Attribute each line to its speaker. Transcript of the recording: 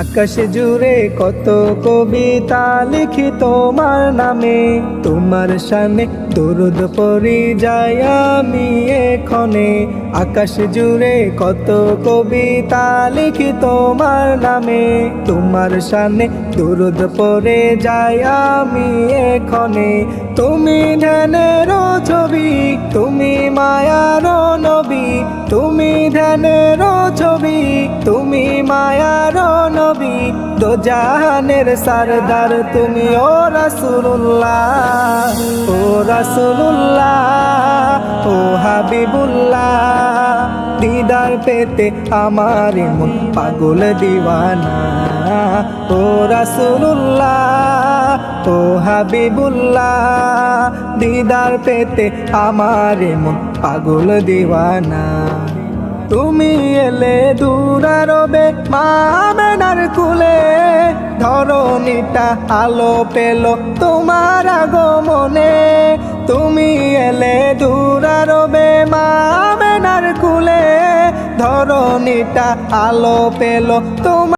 Speaker 1: আকাশ জুড়ে কত কবিতা লিখি তোমার নামে। তোমার সামনে দরুদ পরি যাই আমি এখনে। আকাশ জুড়ে কত কবিতা লিখি তোমার নামে। তোমার সামনে দরুদ পরে যাই আমি এখনে। তুমি ধ্যানের ছবি, তুমি মায়ার তুমি ধ্যানের ছবি, তুমি মায়ার নবী। দো জাহানের সরদার তুমি, ও রাসূলুল্লাহ ও রাসূলুল্লাহ, ও হাবিবুল্লাহ। দিদার পেতে আমার মন পাগল দিওয়ানা, ও রাসূলুল্লাহ। ও হাবিবুল্লাহ, দিদার পেতে আমার মন পাগল দিওয়ানা। তুমি এলে দূরারবে মামেনার কুলে, ধরণীটা আলো পেল তোমার আগমনে। তুমি এলে দূরারবে মামেনার কুলে, ধরণীটা আলো পেল তোমার